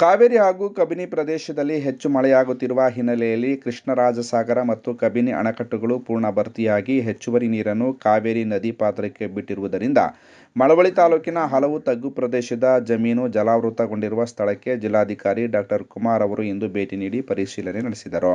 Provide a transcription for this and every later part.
ಕಾವೇರಿ ಹಾಗೂ ಕಬಿನಿ ಪ್ರದೇಶದಲ್ಲಿ ಹೆಚ್ಚು ಮಳೆಯಾಗುತ್ತಿರುವ ಹಿನ್ನೆಲೆಯಲ್ಲಿ ಕೃಷ್ಣರಾಜಸಾಗರ ಮತ್ತು ಕಬಿನಿ ಅಣೆಕಟ್ಟುಗಳು ಪೂರ್ಣ ಭರ್ತಿಯಾಗಿ ಹೆಚ್ಚುವರಿ ನೀರನ್ನು ಕಾವೇರಿ ನದಿ ಪಾತ್ರಕ್ಕೆ ಬಿಟ್ಟಿರುವುದರಿಂದ ಮಳವಳ್ಳಿ ತಾಲೂಕಿನ ಹಲವು ತಗ್ಗು ಪ್ರದೇಶದ ಜಮೀನು ಜಲಾವೃತಗೊಂಡಿರುವ ಸ್ಥಳಕ್ಕೆ ಜಿಲ್ಲಾಧಿಕಾರಿ ಡಾಕ್ಟರ್ ಕುಮಾರ್ ಅವರು ಇಂದು ಭೇಟಿ ನೀಡಿ ಪರಿಶೀಲನೆ ನಡೆಸಿದರು.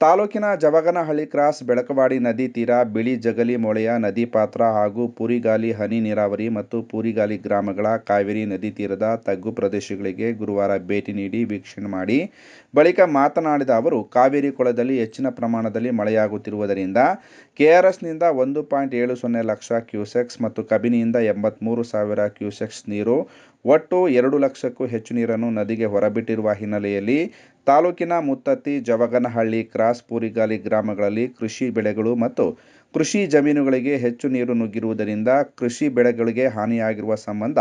ತಾಲೂಕಿನ ಜವಗನಹಳ್ಳಿ ಕ್ರಾಸ್ ಬೆಳಕವಾಡಿ ನದಿ ತೀರ ಬಿಳಿ ಜಗಲಿ ಮೊಳೆಯ ನದಿ ಪಾತ್ರ ಹಾಗೂ ಪೂರಿಗಾಲಿ ಹನಿ ನೀರಾವರಿ ಮತ್ತು ಪೂರಿಗಾಲಿ ಗ್ರಾಮಗಳ ಕಾವೇರಿ ನದಿ ತೀರದ ತಗ್ಗು ಪ್ರದೇಶಗಳಿಗೆ ಗುರುವಾರ ಭೇಟಿ ನೀಡಿ ವೀಕ್ಷಣೆ ಮಾಡಿ ಬಳಿಕ ಮಾತನಾಡಿದ ಅವರು, ಕಾವೇರಿ ಕೊಳದಲ್ಲಿ ಹೆಚ್ಚಿನ ಪ್ರಮಾಣದಲ್ಲಿ ಮಳೆಯಾಗುತ್ತಿರುವುದರಿಂದ ಕೆಆರ್ಎಸ್ನಿಂದ ಒಂದು ಪಾಯಿಂಟ್ ಏಳು ಸೊನ್ನೆ ಲಕ್ಷ ಕ್ಯೂಸೆಕ್ಸ್ ಮತ್ತು ಕಬಿನಿಯಿಂದ ಎಂಬತ್ತ್ಮೂರು ಸಾವಿರ ಕ್ಯೂಸೆಕ್ಸ್ ನೀರು, ಒಟ್ಟು ಎರಡು ಲಕ್ಷಕ್ಕೂ ಹೆಚ್ಚು ನೀರನ್ನು ನದಿಗೆ ಹೊರಬಿಟ್ಟಿರುವ ಹಿನ್ನೆಲೆಯಲ್ಲಿ ತಾಲೂಕಿನ ಮುತ್ತತ್ತಿ, ಜವಗನಹಳ್ಳಿ ಕ್ರಾಸ್ ಪೂರಿಗಾಲಿ ಗ್ರಾಮಗಳಲ್ಲಿ ಕೃಷಿ ಬೆಳೆಗಳು ಮತ್ತು ಕೃಷಿ ಜಮೀನುಗಳಿಗೆ ಹೆಚ್ಚು ನೀರು ನುಗ್ಗಿರುವುದರಿಂದ ಕೃಷಿ ಬೆಳೆಗಳಿಗೆ ಹಾನಿಯಾಗಿರುವ ಸಂಬಂಧ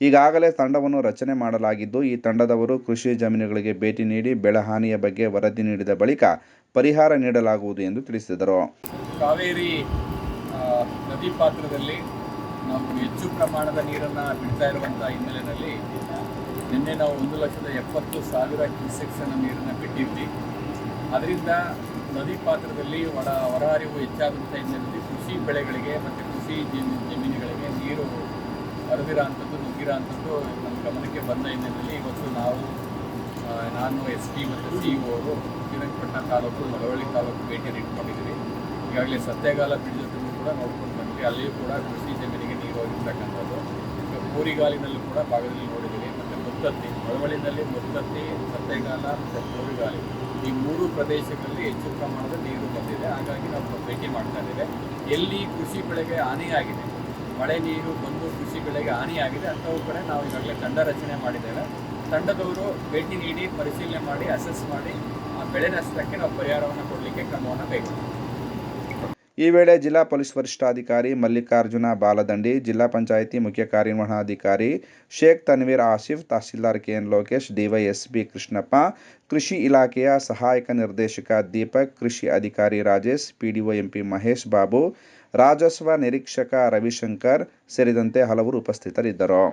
ಈಗಾಗಲೇ ತಂಡವನ್ನು ರಚನೆ ಮಾಡಲಾಗಿದ್ದು, ಈ ತಂಡದವರು ಕೃಷಿ ಜಮೀನುಗಳಿಗೆ ಭೇಟಿ ನೀಡಿ ಬೆಳೆ ಹಾನಿಯ ಬಗ್ಗೆ ವರದಿ ನೀಡಿದ ಬಳಿಕ ಪರಿಹಾರ ನೀಡಲಾಗುವುದು ಎಂದು ತಿಳಿಸಿದರು. ಕಾವೇರಿ ನದಿ ಪಾತ್ರದಲ್ಲಿ ನಾವು ಹೆಚ್ಚು ಪ್ರಮಾಣದ ನೀರನ್ನು ಬಿಡ್ತಾ ಇರುವಂಥ ಹಿನ್ನೆಲೆಯಲ್ಲಿ ನಿನ್ನೆ ನಾವು ಒಂದು ಲಕ್ಷದ ಎಪ್ಪತ್ತು ಸಾವಿರ ಕ್ಯೂಸೆಕ್ಸನ್ನು ನೀರನ್ನು ಬಿಟ್ಟಿದ್ವಿ ಅದರಿಂದ ನದಿ ಪಾತ್ರದಲ್ಲಿ ಒಳ ಹೊರಹರಿವು ಹೆಚ್ಚಾಗುತ್ತೆ ಹಿನ್ನೆಲೆಯಲ್ಲಿ ಕೃಷಿ ಬೆಳೆಗಳಿಗೆ ಮತ್ತು ಕೃಷಿ ಜಮೀನು ಜಮೀನುಗಳಿಗೆ ನೀರು ಹರಿದಿರೋ ಅಂಥದ್ದು ನುಗ್ಗಿರೋ ಅಂಥದ್ದು ನಮ್ಮ ಗಮನಕ್ಕೆ ಬಂದ ಹಿನ್ನೆಲೆಯಲ್ಲಿ ಇವತ್ತು ನಾವು ನಾನು, ಎಸ್ ಪಿ ಮತ್ತು ಸಿ ಅವರು ಶ್ರೀರಂಗಪಟ್ಟಣ ತಾಲೂಕು, ಮಳವಳ್ಳಿ ತಾಲೂಕು ಭೇಟಿಯನ್ನು ಇಟ್ಕೊಂಡಿದ್ದೀವಿ ಈಗಾಗಲೇ ಸತ್ಯಗಾಲ ಬಿಡಿದನ್ನು ಕೂಡ ನೋಡ್ಕೊಂಡು ಬಂದ್ವಿ. ಅಲ್ಲಿಯೂ ಕೂಡ ಕೃಷಿ ಜಮೀನಿಗೆ ನೀರು ಹೋಗಿರ್ತಕ್ಕಂಥದ್ದು ಈಗ ಪೂರಿಗಾಲಿನಲ್ಲೂ ಕೂಡ ಭಾಗದಲ್ಲಿ ನೋಡಿದ್ದೀವಿ. ಮುತ್ತತ್ತಿ ಮಳವಳ್ಳಿನಲ್ಲಿ ಮುತ್ತತ್ತಿ ಸತ್ತೆಗಾಲ ಮತ್ತು ಈ ಮೂರು ಪ್ರದೇಶಗಳಲ್ಲಿ ಹೆಚ್ಚು ಪ್ರಮಾಣದ ನೀರು ಬಂದಿದೆ. ಹಾಗಾಗಿ ನಾವು ಭೇಟಿ ಮಾಡ್ತಾ ಇದ್ದೇವೆ. ಎಲ್ಲಿ ಕೃಷಿ ಬೆಳೆಗೆ ಹಾನಿಯಾಗಿದೆ? ಮಳೆ ನೀರು ಬಂದು ಕೃಷಿ ಬೆಳೆಗೆ ಹಾನಿಯಾಗಿದೆ ಅಂಥವು ಕಡೆ ನಾವು ಈಗಾಗಲೇ ತಂಡ ರಚನೆ ಮಾಡಿದ್ದೇವೆ. ತಂಡದವರು ಭೇಟಿ ನೀಡಿ ಪರಿಶೀಲನೆ ಮಾಡಿ, ಅಸೆಸ್ ಮಾಡಿ, ಆ ಬೆಳೆ ನಷ್ಟಕ್ಕೆ ನಾವು ಪರಿಹಾರವನ್ನು ಕೊಡಲಿಕ್ಕೆ ಕ್ರಮವನ್ನು ಕೈಗೊಳ್ಳುತ್ತೇವೆ ಈ ವೇಳೆ ಜಿಲ್ಲಾ ಪೊಲೀಸ್ ವರಿಷ್ಠಾಧಿಕಾರಿ ಮಲ್ಲಿಕಾರ್ಜುನ ಬಾಲದಂಡಿ, ಜಿಲ್ಲಾ ಪಂಚಾಯಿತಿ ಮುಖ್ಯ ಕಾರ್ಯನಿರ್ವಹಣಾಧಿಕಾರಿ ಶೇಖ್ ತನ್ವೀರ್ ಆಸಿಫ್, ತಹಸೀಲ್ದಾರ್ ಕೆಎನ್ ಲೋಕೇಶ್, ಡಿವೈಎಸ್ಪಿ ಕೃಷ್ಣಪ್ಪ, ಕೃಷಿ ಇಲಾಖೆಯ ಸಹಾಯಕ ನಿರ್ದೇಶಕ ದೀಪಕ್, ಕೃಷಿ ಅಧಿಕಾರಿ ರಾಜೇಶ್, ಪಿಡಿಒ ಎಂಪಿ ಮಹೇಶ್ ಬಾಬು, ರಾಜಸ್ವ ನಿರೀಕ್ಷಕ ರವಿಶಂಕರ್ ಸೇರಿದಂತೆ ಹಲವರು ಉಪಸ್ಥಿತರಿದ್ದರು.